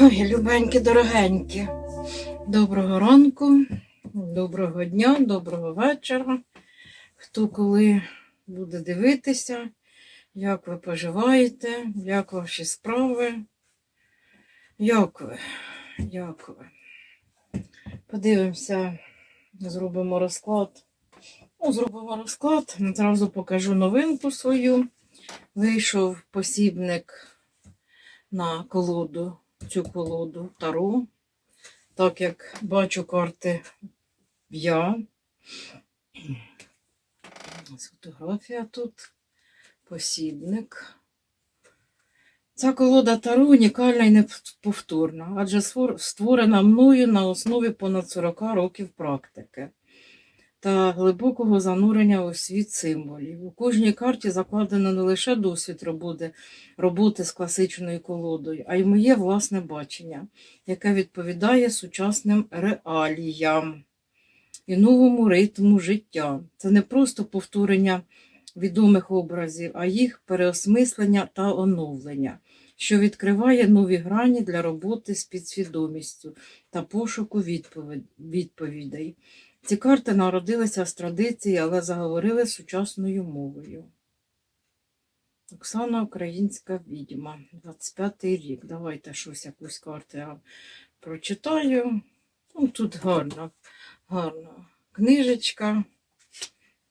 Ой, любенькі, дорогенькі. Доброго ранку, доброго дня, доброго вечора. Хто коли буде дивитися, як ви поживаєте, як ваші справи? Як ви? Як ви? Подивимося, зробимо розклад. Ну, зробимо розклад. Зразу покажу новинку свою. Вийшов посібник на колоду, цю колоду Таро. Так як бачу карти я. Фотографія тут, посібник. Ця колода Таро унікальна і неповторна, адже створена мною на основі понад 40 років практики та глибокого занурення у світ символів. У кожній карті закладено не лише досвід роботи, роботи з класичною колодою, а й моє власне бачення, яке відповідає сучасним реаліям і новому ритму життя. Це не просто повторення відомих образів, а їх переосмислення та оновлення, що відкриває нові грані для роботи з підсвідомістю та пошуку відповідей. Ці карти народилися з традиції, але заговорили сучасною мовою. Оксана Українська відьма, 25-й рік. Давайте щось, якусь карту я прочитаю. Ну, тут гарна, гарна книжечка.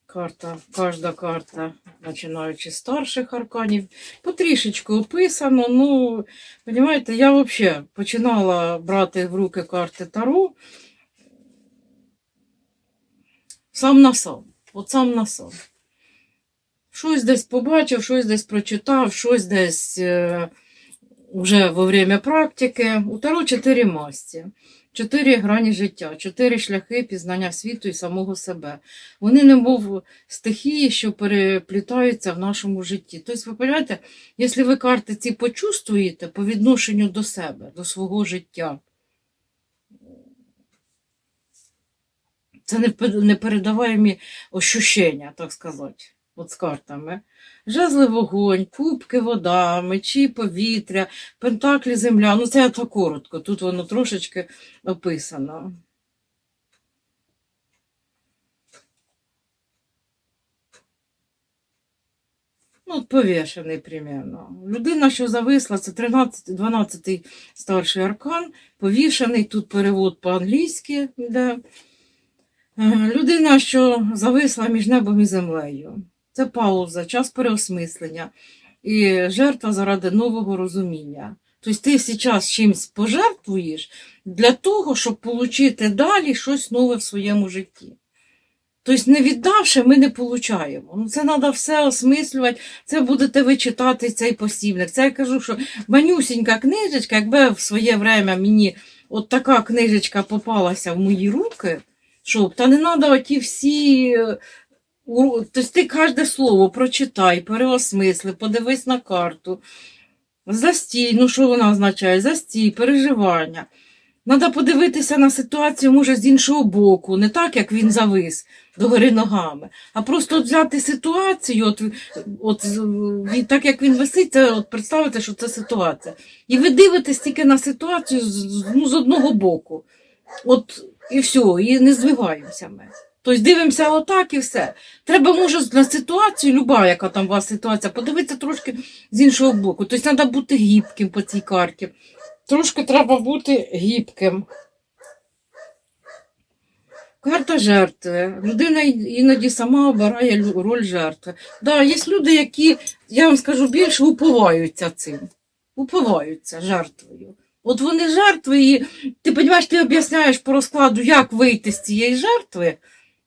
Карта, кожна карта, починаючи з старших арканів, потрішечку описано. Ну, розумієте, я взагалі починала брати в руки карти Таро сам на сам. От сам на сам. Щось десь побачив, щось десь прочитав, щось десь е, вже во время практики. У Таро чотири масті, чотири грані життя, чотири шляхи пізнання світу і самого себе. Вони немов стихії, що переплітаються в нашому житті. Тобто, ви розумієте, якщо ви карти ці почувствуєте по відношенню до себе, до свого життя, це непе- непередаваємі ощущення, так сказати, от з картами. Жезли вогонь, кубки вода, мечі повітря, пентаклі земля. Ну, це я так коротко, тут воно трошечки описано. Ну, от повішений примерно. Людина, що зависла, це 13, 12 старший аркан, повішений, тут перевод по-англійськи йде. Е, Людина, що зависла між небом і землею. Це пауза, час переосмислення і жертва заради нового розуміння. Тобто ти зараз чимось пожертвуєш для того, щоб отримати далі щось нове в своєму житті. Тобто, не віддавши, ми не получаємо. Ну, це треба все осмислювати. Це будете ви читати цей посібник. Це я кажу, що манюсінька книжечка, якби в своє время мені от така книжечка попалася в мої руки, щоб та не треба оті всі. е, Тобто ти кожне слово прочитай, переосмисли, подивись на карту. Застій, ну що вона означає? Застій, переживання. Треба подивитися на ситуацію, може, з іншого боку, не так, як він завис догори ногами, а просто от взяти ситуацію, от, от, з- так як він висить, це от представити, що це ситуація. І ви дивитесь тільки на ситуацію з- ну, з одного боку. От і все, і не здвигаємося ми. Тобто дивимося отак і все. Треба, може, на ситуацію, люба, яка там у вас ситуація, подивитися трошки з іншого боку. Тобто треба бути гібким по цій карті. Трошки треба бути гібким. Карта жертви. Людина іноді сама обирає роль жертви. Да, є люди, які, я вам скажу більше, уповаються цим. Уповаються жертвою. От вони жертви, і ти розумієш, ти об'ясняєш по розкладу, як вийти з цієї жертви.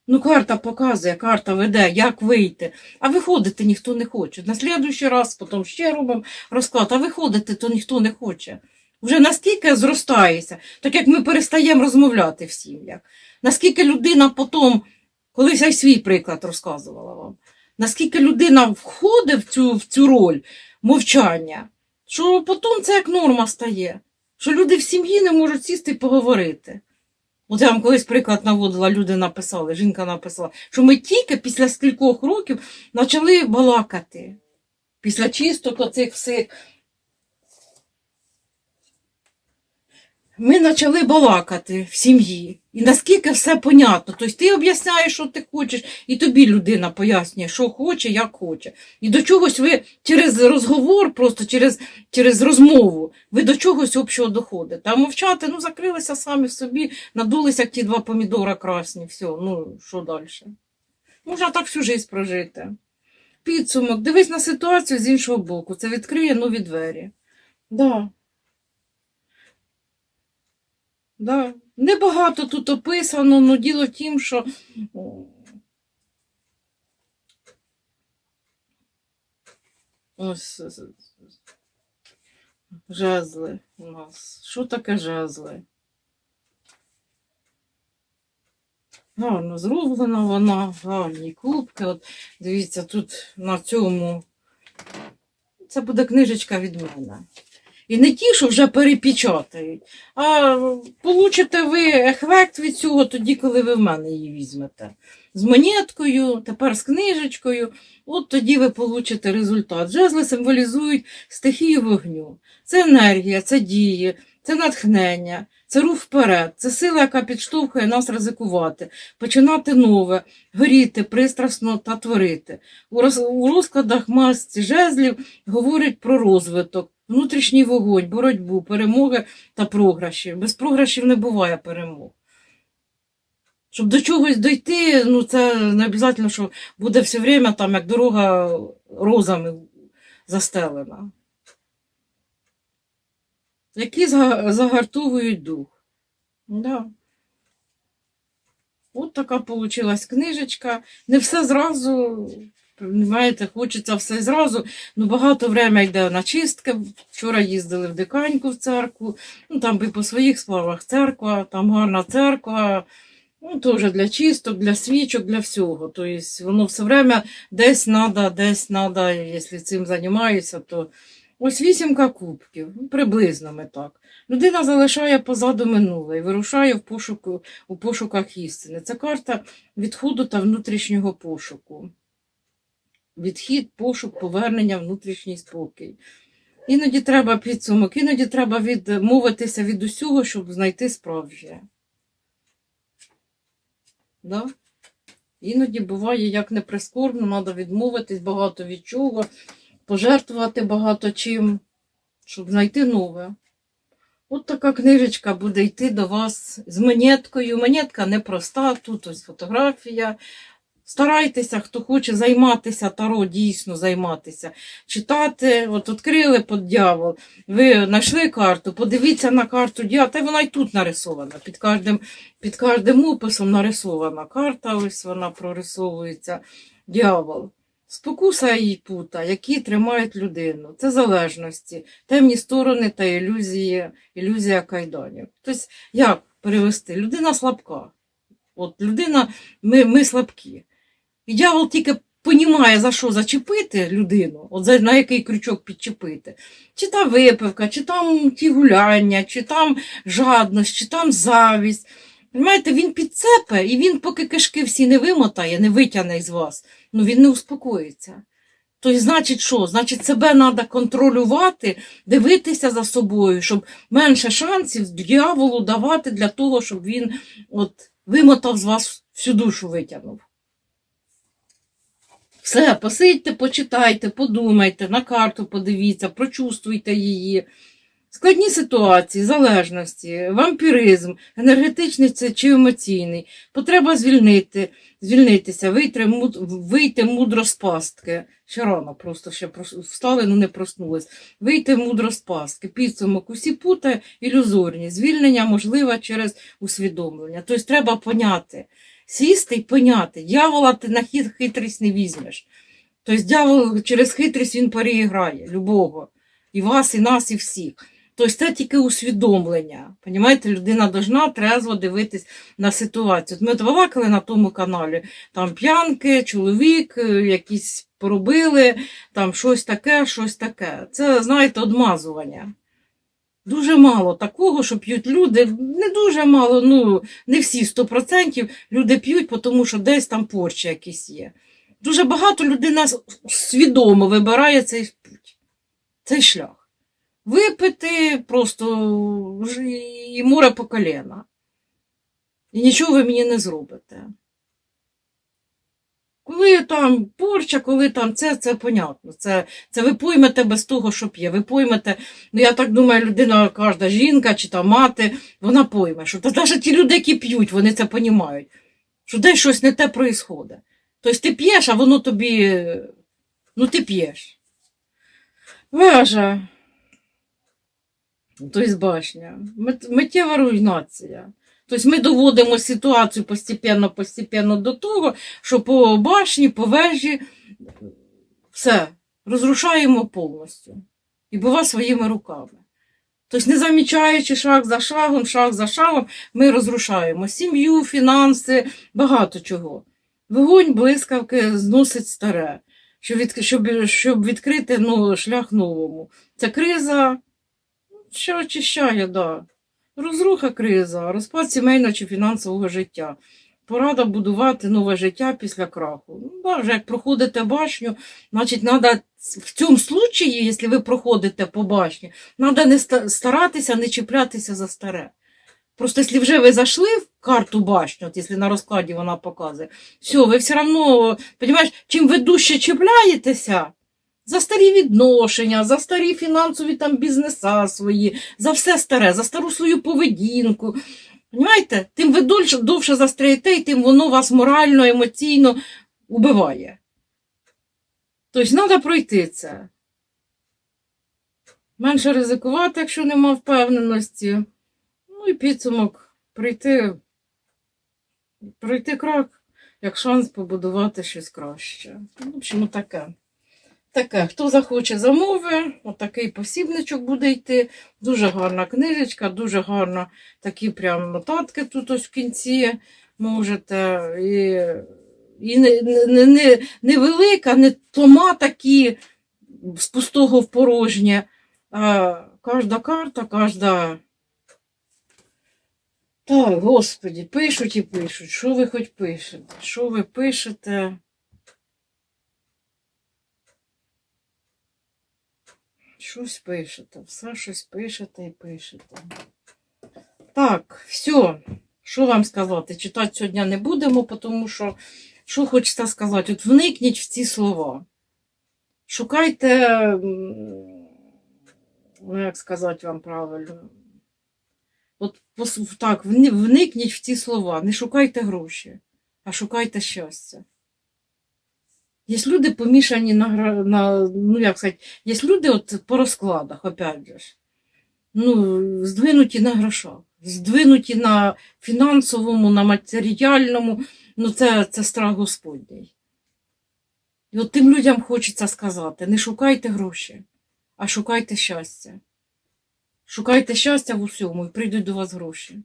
Ну, карта показує, карта веде, як вийти. А виходити ніхто не хоче. На слідуючий раз, потім ще робимо розклад, а виходити то ніхто не хоче. Вже наскільки зростається, так як ми перестаємо розмовляти в сім'ях. Наскільки людина потім, колись я свій приклад розказувала вам, наскільки людина входить в цю, в цю роль мовчання, що потім це як норма стає, що люди в сім'ї не можуть сісти і поговорити. От я вам колись приклад наводила, люди написали, жінка написала, що ми тільки після скількох років почали балакати. Після чисток оцих всіх ми почали балакати в сім'ї. І наскільки все понятно. Тобто ти об'ясняєш, що ти хочеш, і тобі людина пояснює, що хоче, як хоче. І до чогось ви через розговор, просто через, через розмову, ви до чогось общого доходите. А мовчати, ну закрилися самі в собі, надулися, ті два помідора красні, все, ну що далі? Можна так всю життя прожити. Підсумок, дивись на ситуацію з іншого боку. Це відкриє нові двері. Да. Да. Небагато тут описано, але діло в тім, що ось жезли у нас. Що таке жезли? Гарно зроблена вона, гарні кубки. От дивіться, тут на цьому. Це буде книжечка від мене. І не ті, що вже перепечатають, а получите ви ефект від цього тоді, коли ви в мене її візьмете. З монеткою, тепер з книжечкою, от тоді ви получите результат. Жезли символізують стихію вогню. Це енергія, це дії, це натхнення, це рух вперед, це сила, яка підштовхує нас ризикувати, починати нове, горіти пристрасно та творити. У, розкладах масці жезлів говорять про розвиток, внутрішній вогонь, боротьбу, перемоги та програші. Без програшів не буває перемог. Щоб до чогось дойти, ну це не обов'язково, що буде все время там, як дорога розами застелена. Які загартовують дух. Да. От така получилась книжечка. Не все зразу, знаєте, хочеться все зразу. Ну, багато время йде на чистки. Вчора їздили в Диканьку в церкву. Ну, там би по своїх справах церква, там гарна церква. Ну, теж для чисток, для свічок, для всього. Тобто воно все время десь надо, десь надо, якщо цим займаюся, то ось вісімка кубків, ну, приблизно ми так. Людина залишає позаду минуле і вирушає в пошуку, у пошуках істини. Це карта відходу та внутрішнього пошуку. Відхід, пошук, повернення, внутрішній спокій. Іноді треба підсумок, іноді треба відмовитися від усього, щоб знайти справжнє. Да? Іноді буває, як не прискорбно, треба відмовитись багато від чого, пожертвувати багато чим, щоб знайти нове. От така книжечка буде йти до вас з монеткою. Монетка непроста, тут ось фотографія. Старайтеся, хто хоче займатися таро, дійсно займатися, читати, от відкрили під дьявол, ви знайшли карту, подивіться на карту дьявола, та вона й тут нарисована. Під кожним, під кожним описом нарисована карта, ось вона прорисовується. Дьявол. Спокуса і пута, які тримають людину. Це залежності, темні сторони та ілюзії, ілюзія кайданів. Тобто, як перевести? Людина слабка. От людина, ми, ми слабкі. І дьявол тільки понімає, за що зачепити людину, от на який крючок підчепити. Чи та випивка, чи там ті гуляння, чи там жадність, чи там завість. Понимаєте, він підцепе, і він, поки кишки всі не вимотає, не витягне з вас, ну він не успокоїться. Тобто, значить, що? Значить, себе треба контролювати, дивитися за собою, щоб менше шансів дьяволу давати для того, щоб він от, вимотав з вас всю душу витягнув. Все, посидьте, почитайте, подумайте, на карту подивіться, прочувствуйте її. Складні ситуації, залежності, вампіризм, енергетичний чи емоційний. Потреба звільнити, звільнитися, вийти, вийти мудро з пастки. Ще рано просто ще встали, ну не проснулись. Вийти мудро з пастки. Підсумок. Усі пути ілюзорні. Звільнення можливе через усвідомлення. Тобто треба поняти, сісти і поняти. Дьявола ти на хит, хитрість не візьмеш. Тобто дьявол через хитрість він переіграє любого. І вас, і нас, і всіх. Тобто це тільки усвідомлення. Понімаєте, людина должна трезво дивитись на ситуацію. Ми балакали на тому каналі, там п'янки, чоловік, е, якісь поробили, там щось таке, щось таке. Це, знаєте, одмазування. Дуже мало такого, що п'ють люди, не дуже мало, ну не всі 100% люди п'ють, тому що десь там порчі якісь є. Дуже багато людина с- свідомо вибирає цей путь, цей шлях. випити просто і море по коліна. І нічого ви мені не зробите. Коли там порча, коли там це, це понятно. Це, це ви поймете без того, що п'є. Ви поймете, ну я так думаю, людина, кожна жінка чи там мати, вона пойме, що навіть ті люди, які п'ють, вони це понімають, що десь щось не те проїсходить. Тобто ти п'єш, а воно тобі, ну ти п'єш. Вежа. Тобто башня. Миттєва руйнація. Тобто ми доводимо ситуацію постепенно, постепенно до того, що по башні, по вежі все розрушаємо повністю. І бува своїми руками. Тобто, не замічаючи шаг за шагом, шаг за шагом, ми розрушаємо сім'ю, фінанси, багато чого. Вогонь блискавки зносить старе, щоб, від, щоб, щоб відкрити ну, шлях новому. Це криза, що очищає, да. Розруха криза, розпад сімейного чи фінансового життя. Порада будувати нове життя після краху. Ну, вже як проходите башню, значить, треба в цьому случаї, якщо ви проходите по башні, треба не старатися не чіплятися за старе. Просто якщо вже ви зайшли в карту башню, от якщо на розкладі вона показує, все, ви все одно, розумієш, чим ви дужче чіпляєтеся, за старі відношення, за старі фінансові там бізнеса свої, за все старе, за стару свою поведінку. Понимаєте? Тим ви довше, довше застряєте, і тим воно вас морально, емоційно убиває. Тобто треба пройти це. Менше ризикувати, якщо нема впевненості. Ну і підсумок пройти, пройти крак, як шанс побудувати щось краще. Ну, В общем, таке. Таке, хто захоче замови, отакий посібничок буде йти. Дуже гарна книжечка, дуже гарна такі прям нотатки тут ось в кінці можете. І, і не, не, не, не велика, не тома такі з пустого в порожнє. А кожна карта, кожна. Так, господі, пишуть і пишуть. Що ви хоч пишете? Що ви пишете? Щось пишете, все щось пишете і пишете. Так, все. Що вам сказати? Читати сьогодні не будемо, тому що, що хочеться сказати? От вникніть в ці слова. Шукайте, ну, як сказати вам правильно. От так, вникніть в ці слова. Не шукайте гроші, а шукайте щастя. Є люди помішані на, на ну як сказати, є люди от по розкладах, опять же ж, ну, здвинуті на грошах, здвинуті на фінансовому, на матеріальному, ну це, це страх Господній. І от тим людям хочеться сказати: не шукайте гроші, а шукайте щастя. Шукайте щастя в усьому і прийдуть до вас гроші.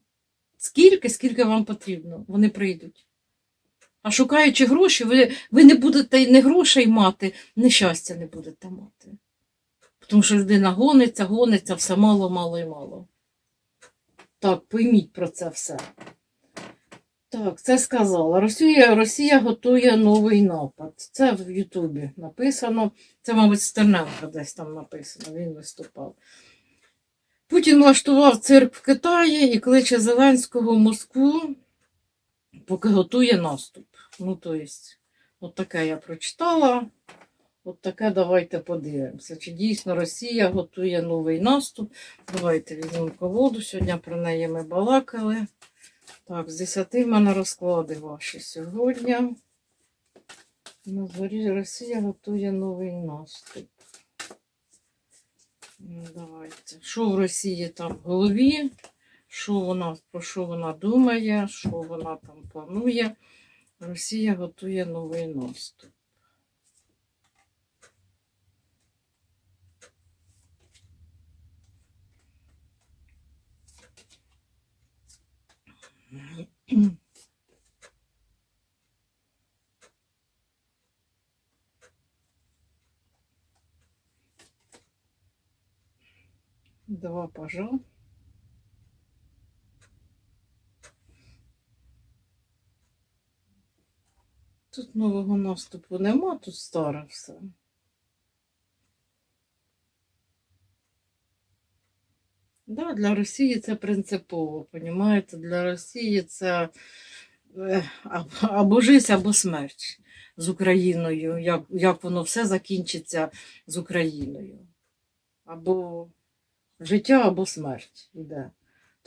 Скільки, скільки вам потрібно, вони прийдуть. А шукаючи гроші, ви, ви не будете не грошей мати, ні щастя не будете мати. Тому що людина гониться, гониться, все мало, мало і мало. Так, пойміть про це все. Так, це сказала. Росія, Росія готує новий напад. Це в Ютубі написано. Це, мабуть, Стерненко десь там написано, він виступав. Путін влаштував цирк в Китаї і кличе Зеленського в Москву, поки готує наступ. Ну, то есть, от таке я прочитала. От таке давайте подивимося. Чи дійсно Росія готує новий наступ? Давайте візьмемо колоду. Сьогодні про неї ми балакали. Так, з 10 в мене розклади ваші сьогодні. На зорі Росія готує новий наступ. Ну, Давайте. Що в Росії там в голові? Що вона, про що вона думає, що вона там планує? Росія готує новий наступ. Два пажа. Тут нового наступу нема, тут старе все. Да, для Росії це принципово, понімаєте? Для Росії це е, або, жизнь, або смерть з Україною, як, як воно все закінчиться з Україною. Або життя, або смерть іде.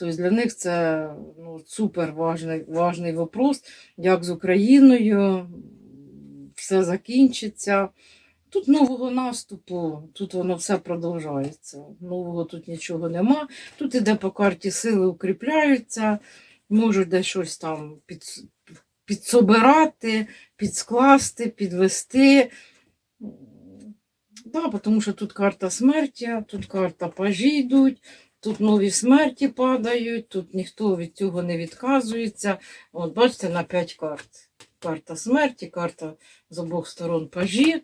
Тобто для них це ну, супер важний, важний вопрос, як з Україною все закінчиться. Тут нового наступу, тут воно все продовжується. Нового тут нічого нема. Тут іде по карті сили укріпляються, можуть десь щось там під, підсобирати, підскласти, підвести. Да, тому що тут карта смерті, тут карта пажі йдуть, тут нові смерті падають, тут ніхто від цього не відказується. От бачите, на 5 карт. Карта смерті, карта з обох сторон пажі.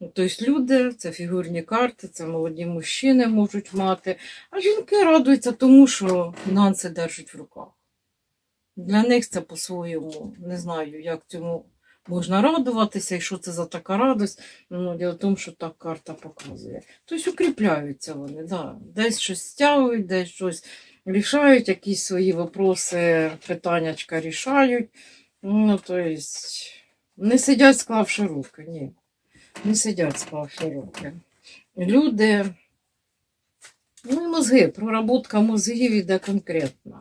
Тобто люди, це фігурні карти, це молоді мужчини можуть мати, а жінки радуються тому, що фінанси держать в руках. Для них це по-своєму. Не знаю, як цьому можна радуватися і що це за така радость. Ну, діло в тому, що так карта показує. Тобто укріпляються вони, да. десь щось стягують, десь щось рішають, якісь свої вопроси, питаннячка рішають. Ну, тобто, не сидять, склавши руки, ні. Не сидять, склавши руки. Люди, ну і мозги, проработка мозгів іде конкретна.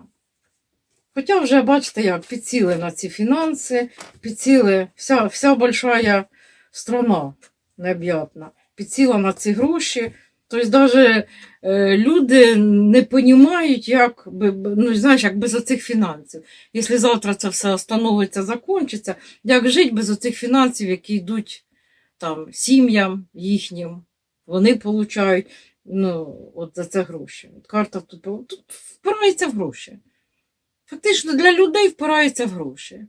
Хоча вже, бачите, як підсіли на ці фінанси, підсіли вся, вся большая страна необ'ятна, підсіла на ці гроші. Тобто навіть е, люди не розуміють, як, би- ну, знаєш, як без оцих фінансів. Якщо завтра це все остановиться, закінчиться, як жити без оцих фінансів, які йдуть там, сім'ям їхнім, вони получають ну, от за це гроші. Карта тут, тут впирається в гроші. Фактично для людей впирається в гроші.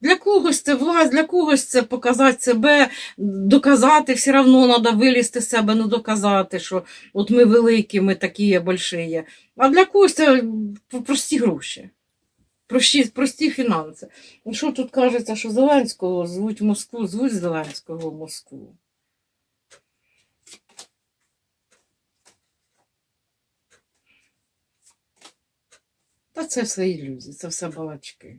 Для когось це власть, для когось це показати себе, доказати, все одно треба вилізти з себе, ну доказати, що от ми великі, ми такі больші. А для когось це прості гроші, прості, прості фінанси. І що тут кажеться, що Зеленського звуть Москву, звуть Зеленського Москву. Та це все ілюзії, це все балачки.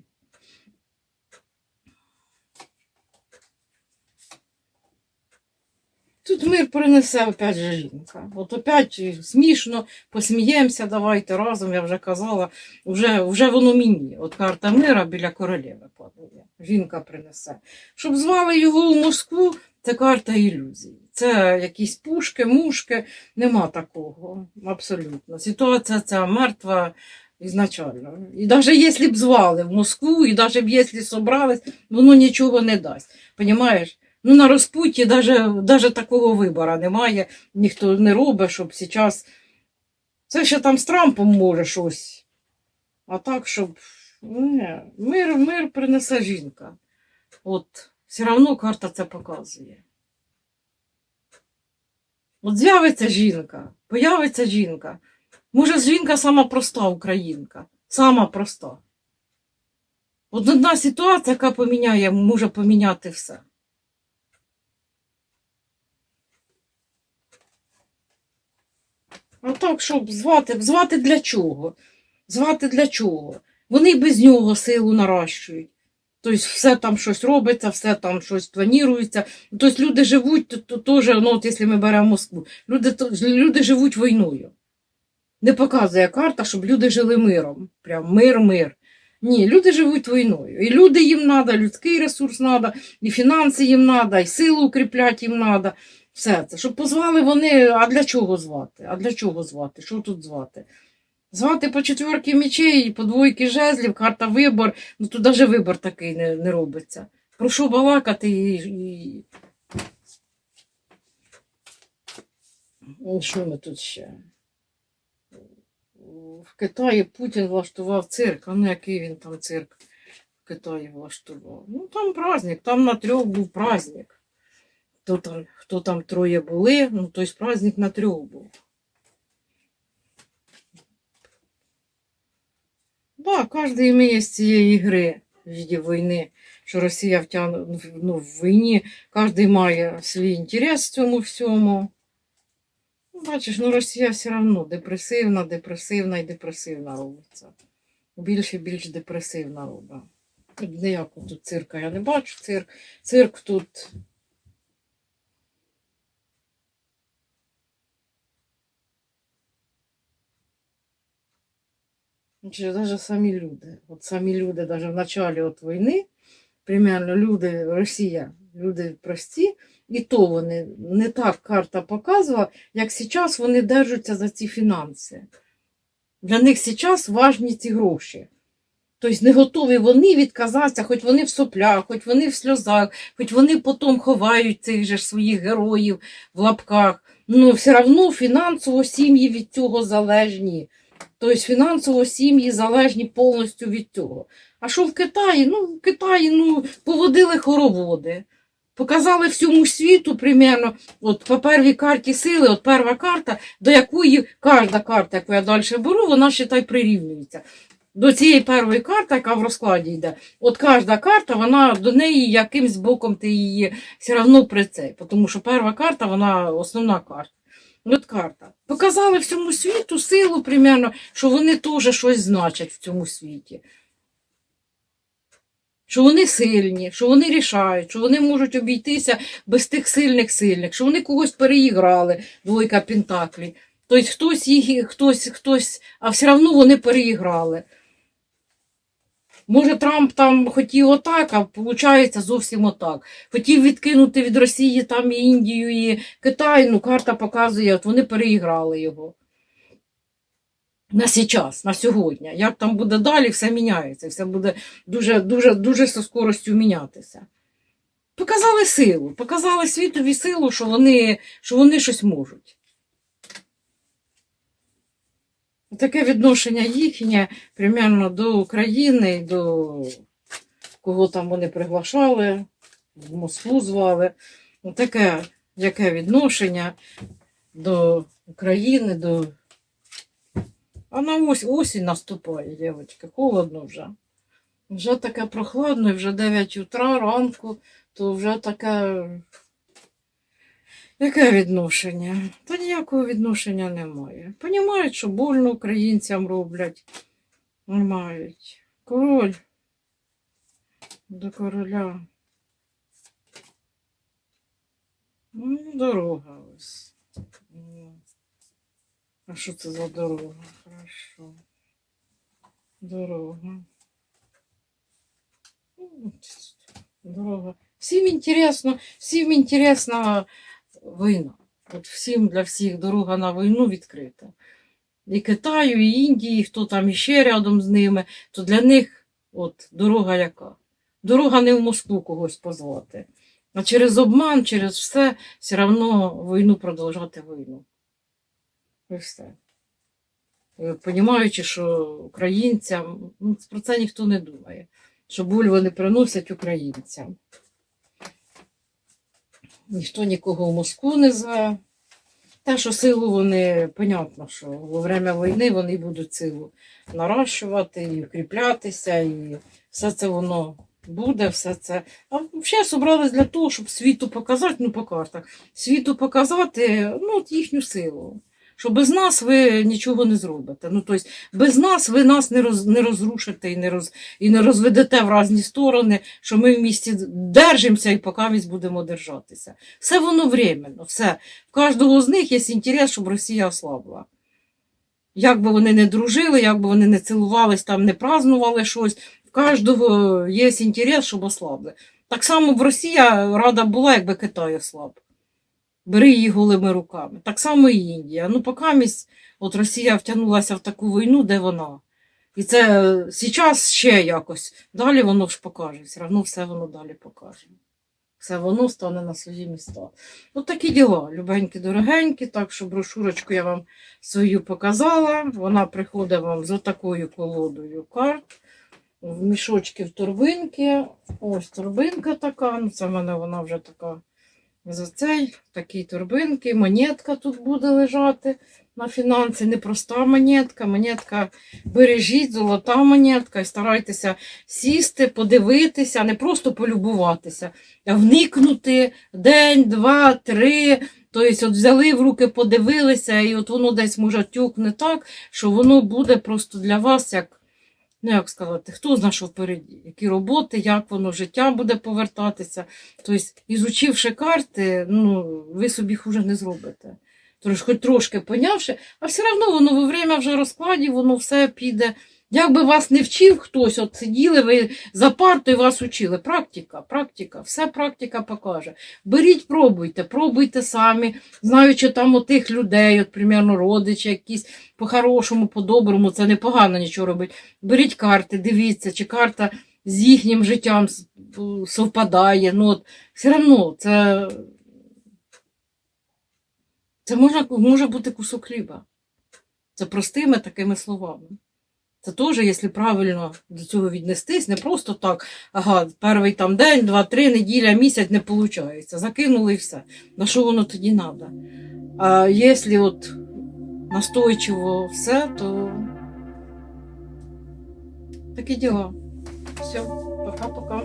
Тут мир принесе опять же жінка. От опять смішно, посміємося, давайте разом, я вже казала, вже, вже воно мені. От карта мира біля королеви падає. Жінка принесе. Щоб звали його у Москву, це карта ілюзій. Це якісь пушки, мушки, нема такого. Абсолютно. Ситуація ця мертва ізначально. І навіть якщо б звали в Москву, і навіть якщо собрались, воно нічого не дасть. Понімаєш? Ну, на розпутті даже, даже такого вибору немає, ніхто не робить, щоб зараз. Це ще там з Трампом може щось. А так, щоб. Ні, мир, мир принесе жінка. От, все одно карта це показує. От з'явиться жінка, появиться жінка. Може, жінка сама проста українка. Сама проста. От одна ситуація, яка поміняє, може поміняти все. А так, щоб звати, звати для чого? Звати для чого? Вони без нього силу наращують. Тобто все там щось робиться, все там щось планується. Тобто люди живуть, то, теж, ну от якщо ми беремо Москву, люди, люди живуть війною. Не показує карта, щоб люди жили миром. Прям мир, мир. Ні, люди живуть війною. І люди їм треба, людський ресурс треба, і фінанси їм треба, і силу укріпляти їм треба. Все це. Щоб позвали вони, а для чого звати? А для чого звати? Що тут звати? Звати по четверки мечей, по двойки жезлів, карта вибор. Ну тут навіть вибор такий не, не робиться. Про що балакати і... І Що ми тут ще? В Китаї Путін влаштував цирк. А ну який він там цирк в Китаї влаштував? Ну там праздник, там на трьох був праздник. Хто там, хто там троє були, ну тобто праздник на трьох був. Да, кожен має з цієї гри в віді війни, що Росія втягне ну, в війні, кожен має свій інтерес в цьому всьому. Ну, Бачиш, ну Росія все одно депресивна, депресивна і депресивна робиться. Більше і більш депресивна робить. Ніякого тут цирка я не бачу. Цирк, цирк тут. Навіть самі люди. От самі люди, навіть в началі війни, примерно люди, Росія, люди прості, і то вони не так карта показувала, як зараз вони держаться за ці фінанси. Для них зараз важні ці гроші. Тобто не готові вони відказатися, хоч вони в соплях, хоч вони в сльозах, хоч вони потім ховають цих же своїх героїв в лапках. Ну, все одно фінансово сім'ї від цього залежні. Тобто фінансово сім'ї залежні повністю від цього. А що в Китаї? Ну, в Китаї ну, поводили хороводи. Показали всьому світу примерно, от по первій карті сили, от перша карта, до якої кожна карта, яку я далі беру, вона считай прирівнюється. До цієї першої карти, яка в розкладі йде, от кожна карта, вона до неї якимсь боком ти її все одно при цей, тому що перша карта, вона основна карта. От карта. Показали всьому світу силу, примерно, що вони теж щось значать в цьому світі. Що вони сильні, що вони рішають, що вони можуть обійтися без тих сильних сильних, що вони когось переіграли, двойка пентаклі. Тобто хтось їх, хтось, хтось, а все одно вони переіграли. Може, Трамп там хотів отак, а виходить зовсім отак. Хотів відкинути від Росії там і Індію, і Китай, ну карта показує, от вони переіграли його. На сейчас, на сьогодні. Як там буде далі, все міняється, все буде дуже, дуже, дуже зі скоростю мінятися. Показали силу, показали світові силу, що вони, що вони щось можуть. Таке відношення їхнє примерно до України, до кого там вони приглашали, в Москву звали. Таке яке відношення до України, до. А на ось осінь наступає, дівчатки, холодно вже. Вже таке прохладно, вже 9 утра ранку, то вже таке. Яке відношення? Та ніякого відношення немає. Понімають, що больно українцям роблять. Не мають. Король до короля. Ну, дорога ось. Ну, А що це за дорога? Хорошо. Дорога. Ну, Дорога. Всім інтересно, всім інтересна війна. От всім для всіх дорога на війну відкрита. І Китаю, і Індії, хто там іще рядом з ними, то для них от дорога яка? Дорога не в Москву когось позвати. А через обман, через все, все одно війну продовжати війну. І все. Понімаючи, що українцям, ну, про це ніхто не думає, що боль вони приносять українцям. Ніхто нікого в Москву не зве. Те, що силу вони, понятно, що во время війни вони будуть силу нарощувати і укріплятися, і все це воно буде, все це. А взагалі зібрались для того, щоб світу показати, ну по картах, світу показати ну, от їхню силу. Що без нас ви нічого не зробите. Ну, тобто, без нас ви нас не, роз, не розрушите і не, роз, і не розведете в різні сторони, що ми в місті держимося і ми будемо держатися. Все воно временно, все. В кожного з них є інтерес, щоб Росія ослабла. Як би вони не дружили, як би вони не цілувались, там не празднували щось, в кожного є інтерес, щоб ослабли. Так само б Росія рада була, якби Китай ослаб. Бери її голими руками. Так само і Індія. Ну, поки місь, от Росія втягнулася в таку війну, де вона. І це зараз ще якось. Далі воно ж покаже. Все одно все воно далі покаже. Все воно стане на свої міста. От такі діла, любенькі, дорогенькі. Так що брошурочку я вам свою показала. Вона приходить вам з отакою колодою карт. В мішочки в торбинки. Ось торбинка така. Ну, це в мене вона вже така за цей, такі торбинки. Монетка тут буде лежати на фінанси. Непроста монетка. Монетка бережіть, золота монетка. І старайтеся сісти, подивитися, не просто полюбуватися, а вникнути день, два, три, Тобто, от взяли в руки, подивилися, і от воно десь може тюкне так, що воно буде просто для вас як, ну як сказати, хто знає, що впереді, які роботи, як воно життя буде повертатися. Тобто, ізучивши карти, ну, ви собі хуже не зробите. Тож, хоч трошки понявши, а все одно воно во время вже розкладів, воно все піде. Як би вас не вчив хтось, от сиділи ви за партою вас учили. Практика, практика, все практика покаже. Беріть, пробуйте, пробуйте самі, знаючи там отих людей, от, примерно, родичі, якісь по-хорошому, по-доброму, це непогано нічого робить. Беріть карти, дивіться, чи карта з їхнім життям совпадає. Ну, от, все одно це, це може, може бути кусок хліба. Це простими такими словами. Це теж, якщо правильно до цього віднестись, не просто так, ага, перший там день, два, три, неділя, місяць не виходить. Закинули і все. На що воно тоді треба? А якщо от настойчиво все, то такі діла. Все, пока-пока.